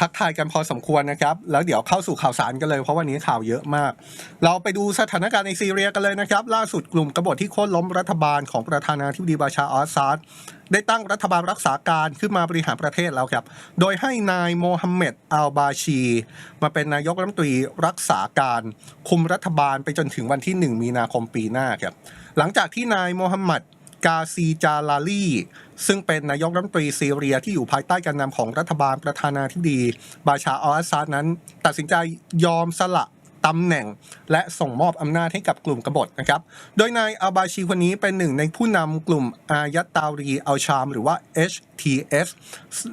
ทักทายกันพอสมควรนะครับ แล้วเดี๋ยวเข้าสู่ข่าวสารกันเลย เพราะวันนี้ข่าวเยอะมาก เราไปดูสถานการณ์ในซีเรียกันเลยนะครับ ล่าสุดกลุ่มกบฏที่โค่นล้มรัฐบาลของประธานาธิบดีบาชาอัลอาซาดได้ตั้งรัฐบาลรักษาการขึ้นมาบริหารประเทศแล้วครับ โดยให้นายโมฮัมเหม็ดอัลบาชี มาเป็นนายกรัฐมนตรีรักษาการคุมรัฐบาลไปจนถึงวันที่ 1 มีนาคมปีหน้าครับ หลังจากที่นายโมฮัมหมัด กาซีจาลาลีซึ่งเป็นนายกรัฐมนตรีซีเรียที่อยู่ภายใต้การนำของรัฐบาลประธานาธิบดี บาชาอัลอาซาดนั้น ตัดสินใจยอมสละตำแหน่ง และส่งมอบอำนาจให้กับกลุ่มกบฏนะครับ โดยนายอัลบาชีคนนี้เป็นหนึ่งในผู้นำกลุ่มอายตตารีอัลชามหรือว่า HTS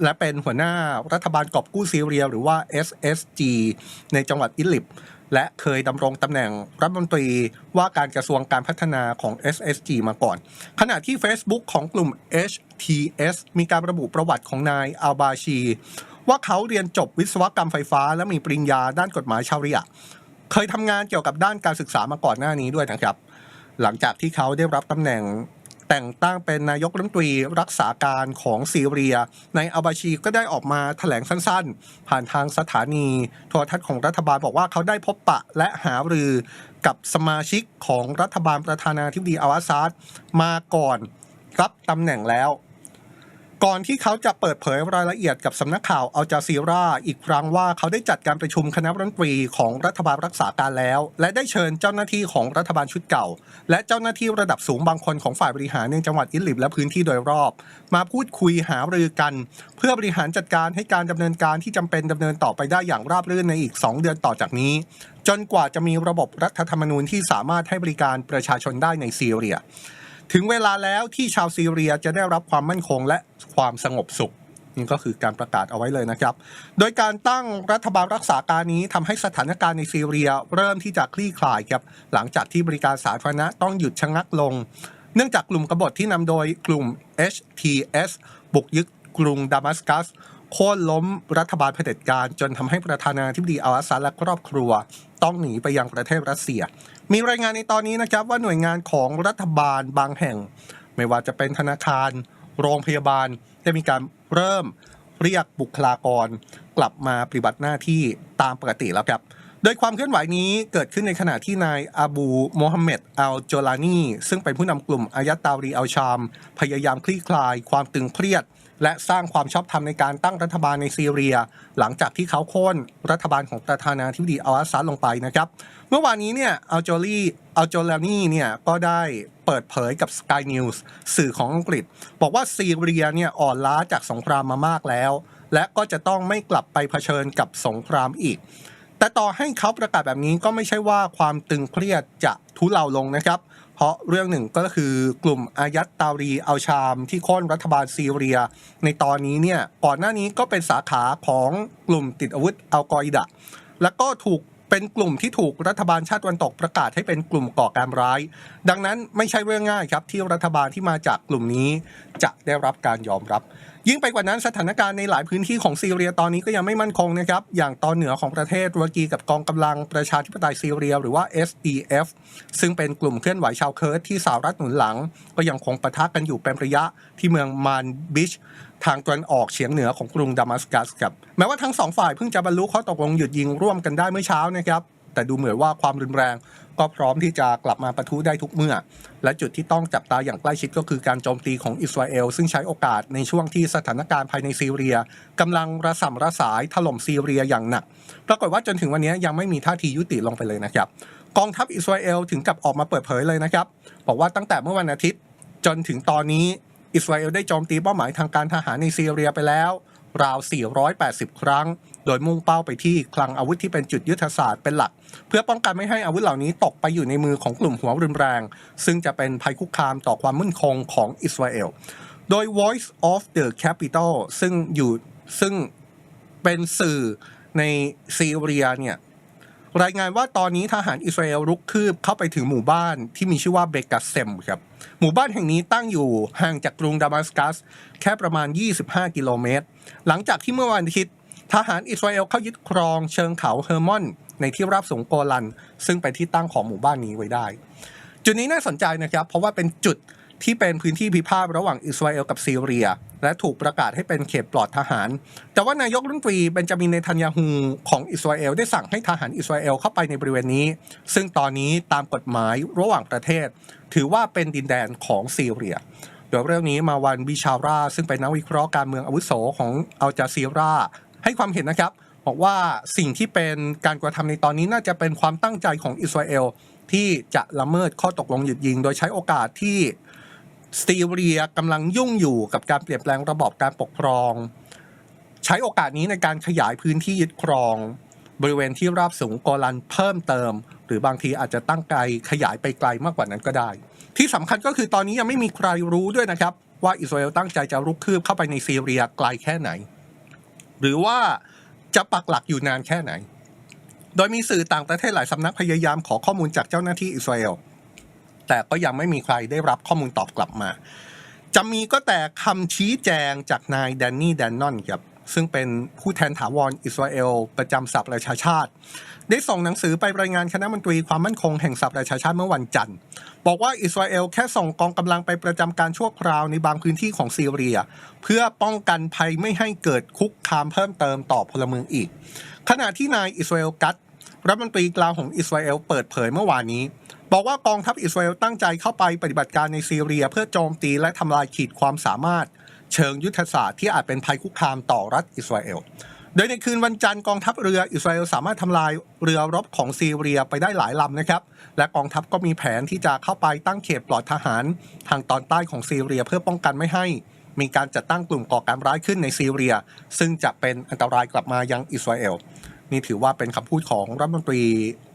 และเป็นหัวหน้ารัฐบาลกอบกู้ซีเรียหรือว่า SSG ในจังหวัดอิลิบ และเคยดำรงตำแหน่งรัฐมนตรีว่าการกระทรวงการพัฒนาของ SSG มาก่อน ขณะที่ Facebook ของกลุ่ม HTS มีการระบุประวัติของนายอัลบาชี ว่าเขาเรียนจบวิศวกรรมไฟฟ้า และมีปริญญาด้านกฎหมายชาริอะเคยทำงานเกี่ยวกับด้านการศึกษามาก่อนหน้านี้ด้วยนะครับ หลังจากที่เขาได้รับตำแหน่ง แต่งตั้งเป็นนายกรัฐมนตรีรักษาการของซีเรีย ในอาบาชีก็ได้ออกมาแถลงสั้นๆ ผ่านทางสถานีโทรทัศน์ของรัฐบาลบอกว่าเขาได้พบปะและหารือกับสมาชิกของรัฐบาลประธานาธิบดีอัลอาซาดมาก่อนรับตำแหน่งแล้ว ก่อนที่เขาจะเปิดเผยรายละเอียดกับสำนักข่าวอัลจาซีราอีกครั้งว่าเขาได้จัดการประชุมคณะรัฐมนตรีของรัฐบาลรักษาการแล้ว และได้เชิญเจ้าหน้าที่ของรัฐบาลชุดเก่า และเจ้าหน้าที่ระดับสูงบางคนของฝ่ายบริหารในจังหวัดอิลิบและพื้นที่โดยรอบ มาพูดคุยหารือกัน เพื่อบริหารจัดการให้การดำเนินการที่จำเป็นดำเนินต่อไปได้อย่างราบรื่นในอีก 2 เดือนต่อจากนี้ จนกว่าจะมีระบบรัฐธรรมนูญที่สามารถให้บริการประชาชนได้ในซีเรีย ถึงเวลาแล้วที่ชาวซีเรียจะได้รับความมั่นคงและความสงบสุขนี่ก็คือการประกาศเอาไว้เลยนะครับ โดยการตั้งรัฐบาลรักษาการนี้ทำให้สถานการณ์ในซีเรียเริ่มที่จะคลี่คลายครับ หลังจากที่บริการสาธารณะต้องหยุดชะงักลง เนื่องจากกลุ่มกบฏที่นำโดยกลุ่ม HTS บุกยึดกรุงดามัสกัส โค่นล้มรัฐบาลเผด็จการจนทำให้ประธานาธิบดีอัลอาซาดและครอบครัว ต้องหนีไปยังประเทศรัสเซีย มีรายงานในตอนนี้นะครับว่าหน่วยงานของรัฐบาลบางแห่ง ไม่ว่าจะเป็นธนาคาร โรงพยาบาลได้มีการเริ่มเรียกบุคลากร กลับมาปฏิบัติหน้าที่ตามปกติแล้วครับโดยความเคลื่อนไหวนี้เกิดขึ้นในขณะที่นายอาบูโมฮัมเหม็ดอัลโจลานีซึ่งเป็นผู้นำกลุ่มอายตตารีอัลชาม พยายามคลี่คลายความตึงเครียด และสร้างความชอบธรรมในการตั้งรัฐบาลในซีเรีย หลังจากที่เขาโค่นรัฐบาลของประธานาธิบดีอัลอาซาดลงไปนะครับ เมื่อวานนี้เนี่ยอัลโจลีอัลโจลานีเนี่ยก็ได้เปิดเผยกับ Sky News สื่อของอังกฤษ บอกว่าซีเรียเนี่ยอ่อนล้าจากสงครามมามากแล้ว และก็จะต้องไม่กลับไปเผชิญกับสงครามอีก แต่ต่อให้เขาประกาศแบบนี้ก็ไม่ใช่ว่าความตึงเครียดจะทุเลาลงนะครับเพราะเรื่องหนึ่งก็คือกลุ่มอายัตตารีอัลชามที่ค่นรัฐบาลซีเรีย ในตอนนี้เนี่ยก่อนหน้านี้ก็เป็นสาขาของกลุ่มติดอาวุธอัลกออิดะแล้วก็ถูกเป็นกลุ่มที่ถูกรัฐบาลชาติวันตกประกาศให้เป็นกลุ่มก่อการร้าย ดังนั้นไม่ใช่เรื่องง่ายครับที่รัฐบาลที่มาจากกลุ่มนี้จะได้รับการยอมรับ ยิ่งไปกว่านั้นสถานการณ์ในหลายพื้นที่ของซีเรียตอนนี้ก็ยังไม่มั่นคงนะครับ อย่างตอนเหนือของประเทศตุรกีกับกองกำลังประชาธิปไตยซีเรีย หรือว่า SDF ซึ่งเป็นกลุ่มเคลื่อนไหวชาวเคิร์ดที่สหรัฐหนุนหลัง ก็ยังคงปะทะกันอยู่เป็นระยะที่เมืองมานบิชทางตะวันออกเฉียงเหนือของกรุงดามัสกัสครับแม้ว่าทั้งสองฝ่ายเพิ่งจะบรรลุข้อตกลงหยุดยิงร่วมกันได้เมื่อเช้านะครับแต่ดูเหมือนว่าความรุนแรง ก็พร้อมที่จะกลับมาปะทุได้ทุกเมื่อ และจุดที่ต้องจับตาอย่างใกล้ชิดก็คือการโจมตีของอิสราเอล ซึ่งใช้โอกาสในช่วงที่สถานการณ์ภายในซีเรียกำลังระส่ำระสายถล่มซีเรียอย่างหนัก ปรากฏว่าจนถึงวันนี้ยังไม่มีท่าทียุติลงไปเลยนะครับ กองทัพอิสราเอลถึงกับออกมาเปิดเผยเลยนะครับ บอกว่าตั้งแต่เมื่อวันอาทิตย์จนถึงตอนนี้อิสราเอลได้โจมตีเป้าหมายทางการทหารในซีเรียไปแล้ว ราว 480 ครั้ง โดยมุ่งเป้าไปที่คลังอาวุธที่เป็นจุดยุทธศาสตร์เป็นหลัก เพื่อป้องกันไม่ให้อาวุธเหล่านี้ตกไปอยู่ในมือของกลุ่มหัวรุนแรง ซึ่งจะเป็นภัยคุกคามต่อความมั่นคงของอิสราเอลโดย Voice of the Capital ซึ่งอยู่ซึ่งเป็นสื่อในซีเรียเนี่ยรายงานว่าตอนนี้ทหารอิสราเอลรุกคืบเข้าไปถึงหมู่บ้านที่มีชื่อว่าเบกัสเซมครับ หมู่บ้านแห่งนี้ตั้งอยู่ห่างจากกรุงดามัสกัส แค่ประมาณ 25 กิโลเมตร หลังจากที่เมื่อวันอาทิตย์ ทหารอิสราเอลเข้ายึดครองเชิงเขาเฮอร์มอน ในที่ราบสูงโกลัน ซึ่งเป็นที่ตั้งของหมู่บ้านนี้ไว้ได้ จุดนี้น่าสนใจนะครับ เพราะว่าเป็นจุดที่เป็นพื้นที่พิพาทระหว่างอิสราเอลกับซีเรีย และถูกประกาศให้เป็นเขตปลอดทหาร แต่ว่านายกรัฐมนตรีเบนจามินเนทันยาฮูของอิสราเอลได้สั่งให้ทหารอิสราเอลเข้าไปในบริเวณนี้ ซึ่งตอนนี้ตามกฎหมายระหว่างประเทศ ถือว่าเป็นดินแดนของซีเรีย โดยเรื่องนี้มาวันบิชาราซึ่งเป็นนักวิเคราะห์การเมืองอาวุโสของอัลจาซีรา ให้ความเห็นนะครับบอกว่าสิ่งที่เป็นการกระทำในตอนนี้น่าจะเป็นความตั้งใจของอิสราเอลที่จะละเมิดข้อตกลงหยุดยิง โดยใช้โอกาสที่ซีเรียกำลังยุ่งอยู่กับการเปลี่ยนแปลงระบอบการปกครอง ใช้โอกาสนี้ในการขยายพื้นที่ยึดครอง บริเวณที่ราบสูงโกลันเพิ่มเติม หรือบางทีอาจจะตั้งไกลขยายไปไกลมากกว่านั้นก็ได้ ที่สำคัญก็คือตอนนี้ยังไม่มีใครรู้ด้วยนะครับ ว่าอิสราเอลตั้งใจจะรุกคืบเข้าไปในซีเรียไกลแค่ไหน หรือว่าจะปักหลักอยู่นานแค่ไหน โดยมีสื่อต่างประเทศหลายสำนักพยายามขอข้อมูลจากเจ้าหน้าที่อิสราเอล แต่ก็ยังไม่มีใครได้รับข้อมูลตอบกลับมา จะมีก็แต่คำชี้แจงจากนายแดนนี่แดนนอนครับซึ่งเป็นผู้แทนถาวรอิสราเอล ประจำสัปประชาชาติ ได้ส่งหนังสือไปรายงานคณะมนตรีความมั่นคงแห่งสัประชาชาติเมื่อวันจันทร์ บอกว่าอิสราเอลแค่ส่งกองกำลังไปประจำการชั่วคราวในบางพื้นที่ของซีเรีย เพื่อป้องกันภัยไม่ให้เกิดคุกคามเพิ่มเติมต่อพลเมืองอีก ขณะที่นายอิสราเอลกัตรัฐมนตรีกลาโหมอิสราเอลเปิดเผยเมื่อวานนี้ บอกว่ากองทัพอิสราเอลตั้งใจเข้าไปปฏิบัติการในซีเรีย เพื่อโจมตีและทำลายขีดความสามารถ เชิงยุทธศาสตร์ที่อาจเป็นภัยคุกคามต่อรัฐอิสราเอล โดยในคืนวันจันทร์กองทัพเรืออิสราเอลสามารถทำลายเรือรบของซีเรียไปได้หลายลำนะครับ และกองทัพก็มีแผนที่จะเข้าไปตั้งเขตปลอดทหาร ทางตอนใต้ของซีเรียเพื่อป้องกันไม่ให้ มีการจัดตั้งกลุ่มก่อการร้ายขึ้นในซีเรีย ซึ่งจะเป็นอันตรายกลับมายังอิสราเอล นี่ถือว่าเป็นคำพูดของรัฐมนตรี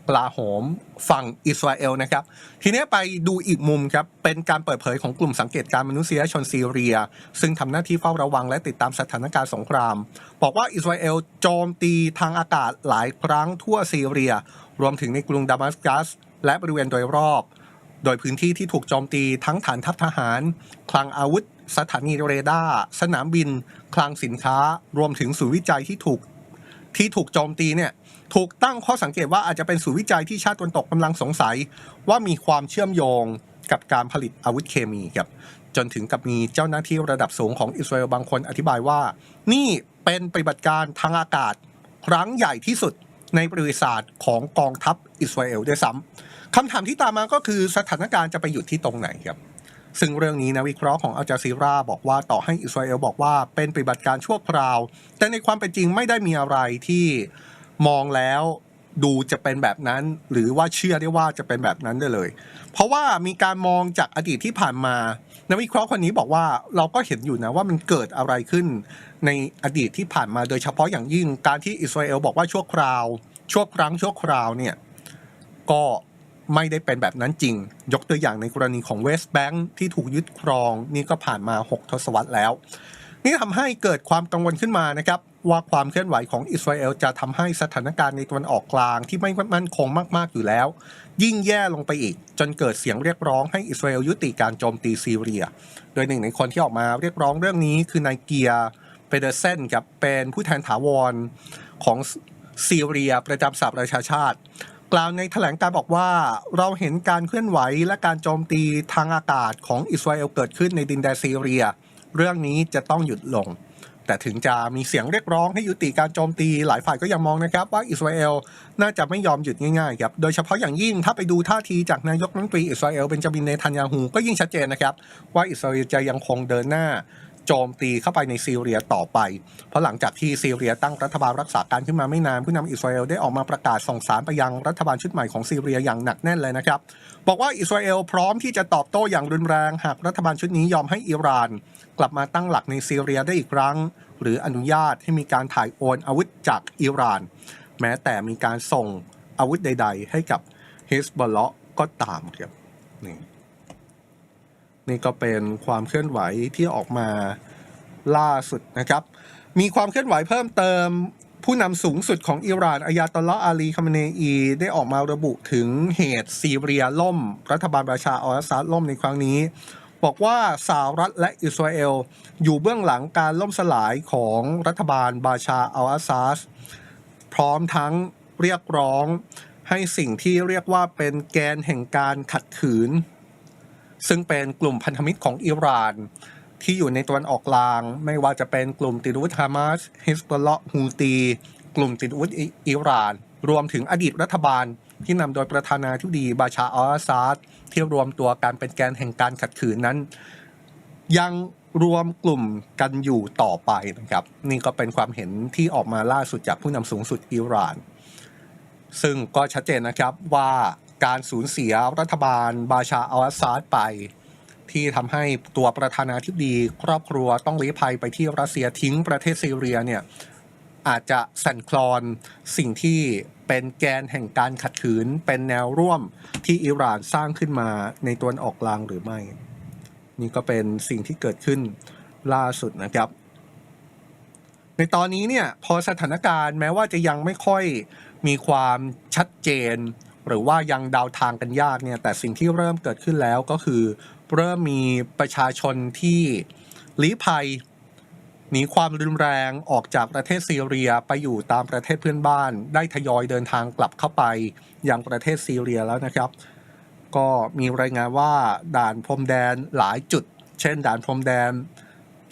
กลาโหมฝั่งอิสราเอลนะครับ ทีนี้ไปดูอีกมุมครับ เป็นการเปิดเผยของกลุ่มสังเกตการณ์มนุษยชนซีเรีย ซึ่งทำหน้าที่เฝ้าระวังและติดตามสถานการณ์สงคราม บอกว่าอิสราเอลโจมตีทางอากาศหลายครั้งทั่วซีเรีย รวมถึงในกรุงดามัสกัส และบริเวณโดยรอบ โดยพื้นที่ที่ถูกโจมตีทั้งฐานทัพทหาร คลังอาวุธ สถานีเรดาร์สนามบิน คลังสินค้า รวมถึงศูนย์วิจัยที่ถูก ที่ถูกโจมตีเนี่ยถูกตั้งข้อสังเกตว่าอาจจะเป็นศูนย์วิจัยที่ชาติตะวันตกกำลังสงสัย ว่ามีความเชื่อมโยงกับการผลิตอาวุธเคมีครับจนถึงกับมีเจ้าหน้าที่ระดับสูงของอิสราเอลบางคนอธิบายว่า นี่เป็นปฏิบัติการทางอากาศ ครั้งใหญ่ที่สุดในประวัติศาสตร์ของกองทัพอิสราเอลด้วยซ้ำคำถามที่ตามมาก็คือสถานการณ์จะไปหยุดที่ตรงไหนครับ ซึ่งเรื่องนี้นะวิเคราะห์ของอัลจาซีราบอกว่าต่อให้อิสราเอลบอกว่าเป็นปฏิบัติการชั่วคราว แต่ในความเป็นจริงไม่ได้มีอะไรที่มองแล้วดูจะเป็นแบบนั้นหรือว่าเชื่อได้ว่าจะเป็นแบบนั้นได้เลย เพราะว่ามีการมองจากอดีตที่ผ่านมา นักวิเคราะห์คนนี้บอกว่าเราก็เห็นอยู่นะว่ามันเกิดอะไรขึ้นในอดีตที่ผ่านมาโดยเฉพาะอย่างยิ่งการที่อิสราเอลบอกว่าชั่วคราว ชั่วครั้งชั่วคราวเนี่ยก็ ไม่ได้เป็นแบบนั้นจริง ยกตัวอย่างในกรณีของเวสต์แบงค์ที่ถูกยึดครองนี่ก็ผ่านมา 6 ทศวรรษแล้ว นี่ทำให้เกิดความกังวลขึ้นมานะครับว่าความเคลื่อนไหวของอิสราเอลจะทำให้สถานการณ์ในตะวันออกกลางที่ไม่มั่นคงมาก ๆ อยู่แล้ว ยิ่งแย่ลงไปอีก จนเกิดเสียงเรียกร้องให้อิสราเอลยุติการโจมตีซีเรีย โดยหนึ่งในคนที่ออกมาเรียกร้องเรื่องนี้คือนายเกียร์เปเดเซนครับเป็นผู้แทนถาวรของซีเรียประจำสหประชาชาติ กล่าวในแถลงการบอกว่า เราเห็นการเคลื่อนไหวและการโจมตีทางอากาศของอิสราเอลเกิดขึ้นในดินแดนซีเรีย เรื่องนี้จะต้องหยุดลง แต่ถึงจะมีเสียงเรียกร้องให้ยุติการโจมตีหลายฝ่ายก็ยังมองนะครับ ว่าอิสราเอลน่าจะไม่ยอมหยุดง่ายๆครับโดยเฉพาะอย่างยิ่งถ้าไปดูท่าทีจากนายกรัฐมนตรีอิสราเอลเบนจามินเนทันยาฮูก็ยิ่งชัดเจนนะครับว่าอิสราเอลจะยังคงเดินหน้า โจมตีเข้าไปในซีเรียต่อไป เพราะหลังจากที่ซีเรียตั้งรัฐบาลรักษาการขึ้นมาไม่นาน ผู้นำอิสราเอลได้ออกมาประกาศส่งสารไปยังรัฐบาลชุดใหม่ของซีเรียอย่างหนักแน่นเลยนะครับ บอกว่าอิสราเอลพร้อมที่จะตอบโต้อย่างรุนแรงหากรัฐบาลชุดนี้ยอมให้อิหร่าน กลับมาตั้งหลักในซีเรียได้อีกครั้ง หรืออนุญาตให้มีการถ่ายโอนอาวุธจากอิหร่าน แม้แต่มีการส่งอาวุธใด ๆ ให้กับเฮสบอลเลาะก็ตามครับนี่ นี่ก็เป็นความเคลื่อนไหวที่ออกมาล่าสุดนะครับ มีความเคลื่อนไหวเพิ่มเติมผู้นำสูงสุดของอิหร่านอายาตอลลาอาลีคาเมเนอีได้ออกมาระบุถึงเหตุซีเรียล่ม รัฐบาลบาชาอัลอาซัดล่มในครั้งนี้ บอกว่าสหรัฐและอิสราเอล อยู่เบื้องหลังการล่มสลายของรัฐบาลบาชาอัลอาซัดพร้อมทั้งเรียกร้องให้สิ่งที่เรียกว่าเป็นแกนแห่งการขัดขืน ซึ่งเป็นกลุ่มพันธมิตรของอิหร่าน ที่อยู่ในตะวันออกกลาง ไม่ว่าจะเป็นกลุ่มติดอาวุธฮามาสฮิสบอลเลาะห์ฮูตี กลุ่มติดอาวุธอิหร่าน รวมถึงอดีตรัฐบาลที่นำโดยประธานาธิบดีบาชาอัลอาซาดที่รวมตัวกันเป็นแกนแห่งการขัดขืนนั้น ยังรวมกลุ่มกันอยู่ต่อไปนะครับนี่ก็เป็นความเห็นที่ออกมาล่าสุดจากผู้นำสูงสุดอิหร่าน ซึ่งก็ชัดเจนนะครับว่า การสูญเสียรัฐบาลบาชาอัลอาซาดไป ที่ทำให้ตัวประธานาธิบดีครอบครัวต้องลี้ภัยไปที่รัสเซียทิ้งประเทศซีเรียเนี่ยอาจจะสั่นคลอนสิ่งที่เป็นแกนแห่งการขัดขืน เป็นแนวร่วมที่อิหร่านสร้างขึ้นมาในตัวนออกกลางหรือไม่ นี่ก็เป็นสิ่งที่เกิดขึ้นล่าสุดนะครับ ในตอนนี้เนี่ยพอสถานการณ์แม้ว่าจะยังไม่ค่อยมีความชัดเจน หรือว่ายังเดาทางกันยากเนี่ยแต่สิ่งที่เริ่มเกิดขึ้นแล้วก็คือ เริ่มมีประชาชนที่ลี้ภัยหนีความรุนแรงออกจากประเทศซีเรียไปอยู่ตามประเทศเพื่อนบ้าน ได้ทยอยเดินทางกลับเข้าไปยังประเทศซีเรียแล้วนะครับ ก็มีรายงานว่าด่านพรมแดนหลายจุด เช่น ด่านพรมแดน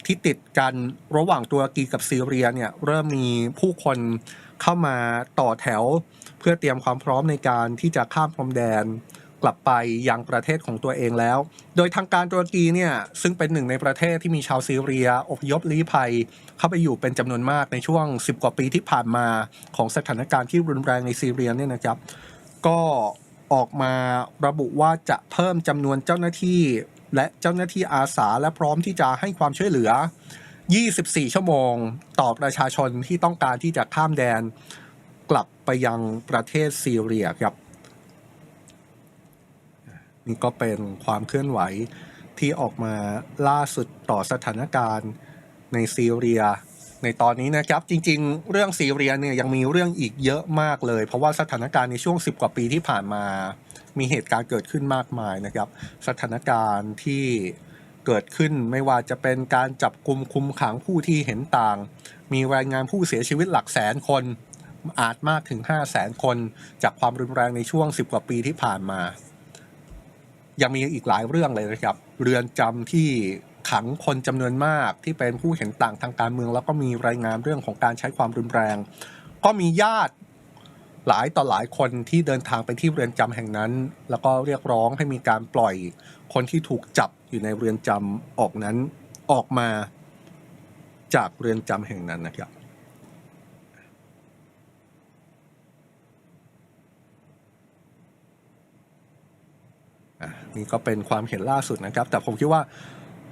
ที่ติดกันระหว่างตุรกีกับซีเรียเนี่ยเริ่มมีผู้คนเข้ามาต่อแถว เพื่อเตรียมความพร้อมในการที่จะข้ามพรมแดนกลับไปยังประเทศของตัวเองแล้ว โดยทางการตุรกีเนี่ยซึ่งเป็นหนึ่งในประเทศที่มีชาวซีเรียอพยพลี้ภัย เข้าไปอยู่เป็นจำนวนมากในช่วง 10 กว่าปีที่ผ่านมาของสถานการณ์ที่รุนแรงในซีเรียเนี่ยนะครับ ก็ออกมาระบุว่าจะเพิ่มจำนวนเจ้าหน้าที่ และเจ้าหน้าที่อาสาและพร้อมที่จะให้ความช่วยเหลือ 24 ชั่วโมง ต่อประชาชนที่ต้องการที่จะข้ามแดน กลับไปยังประเทศซีเรียครับ นี่ก็เป็นความเคลื่อนไหวที่ออกมาล่าสุดต่อสถานการณ์ในซีเรีย ในตอนนี้นะครับจริงๆ เรื่องซีเรียเนี่ยยังมีเรื่องอีกเยอะมากเลย เพราะว่าสถานการณ์ในช่วง 10 กว่าปีที่ผ่านมา มีเหตุการณ์เกิดขึ้นมากมายนะครับ สถานการณ์ที่เกิดขึ้นไม่ว่าจะเป็นการจับกลุ่มคุมขังผู้ที่เห็นต่าง มีรายงานผู้เสียชีวิตหลักแสนคน อาจมากถึง 5 0 0แสนคน จากความรุนแรงในช่วง 10 กว่าปีที่ผ่านมา ยังมีอีกหลายเรื่องเลยนะครับ เรือนจำที่ขังคนจำนวนมากที่เป็นผู้เห็นต่างทางการเมือง แล้วก็มีรายงานเรื่องของการใช้ความรุนแรง ก็มีญาติหลายต่อหลายคนที่เดินทางไปที่เรือนจำแห่งนั้น แล้วก็เรียกร้องให้มีการปล่อยคนที่ถูกจับอยู่ในเรือนจำออกนั้นออกมาจากเรือนจำแห่งนั้นนะครับ นี่ก็เป็นความเห็นล่าสุดนะครับ แต่ผมคิดว่า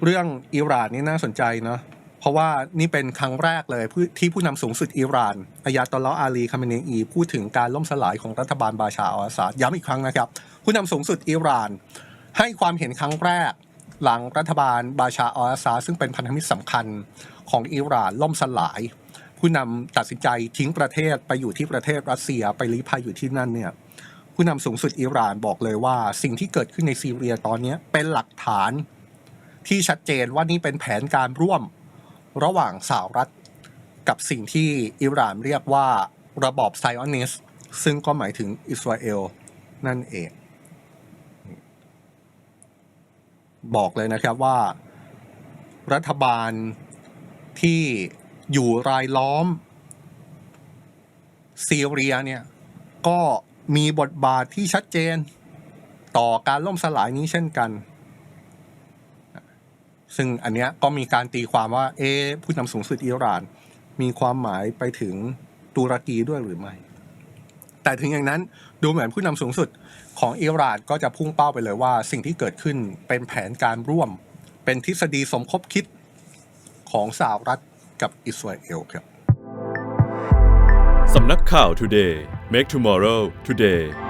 เรื่องอิหร่านนี่น่าสนใจเนาะเพราะว่านี่เป็นครั้งแรกเลยที่ผู้นำสูงสุดอิหร่านอายาตอลลออาลีคาเมเนอีพูดถึงการล่มสลายของรัฐบาลบาชาอัลซาดย้ำอีกครั้งนะครับ ผู้นำสูงสุดอิหร่าน ให้ความเห็นครั้งแรกหลังรัฐบาลบาชาอัลซาดซึ่งเป็นพันธมิตรสำคัญของอิหร่านล่มสลาย ผู้นำตัดสินใจทิ้งประเทศไปอยู่ที่ประเทศรัสเซียไปลี้ภัยอยู่ที่นั่นเนี่ย ผู้นำสูงสุดอิหร่านบอกเลยว่า สิ่งที่เกิดขึ้นในซีเรียตอนนี้เป็นหลักฐานที่ชัดเจนว่านี่เป็นแผนการร่วมระหว่างสหรัฐกับสิ่งที่อิหร่านเรียกว่าระบอบไซออนิสซึ่งก็หมายถึงอิสราเอลนั่นเอง บอกเลยนะครับว่า รัฐบาลที่อยู่รายล้อมซีเรียเนี่ยก็ มีบทบาทที่ชัดเจนต่อการล่มสลายนี้เช่นกัน ซึ่งอันเนี้ยก็มีการตีความว่า เอผู้นำสูงสุดอิหร่าน มีความหมายไปถึงตุรกีด้วยหรือไม่ แต่ถึงอย่างนั้นดูเหมือนผู้นำสูงสุดของอิหร่านก็จะพุ่งเป้าไปเลยว่า สิ่งที่เกิดขึ้นเป็นแผนการร่วม เป็นทฤษฎีสมคบคิดของสหรัฐกับอิสราเอลครับสำนักข่าว Today Make Tomorrow Today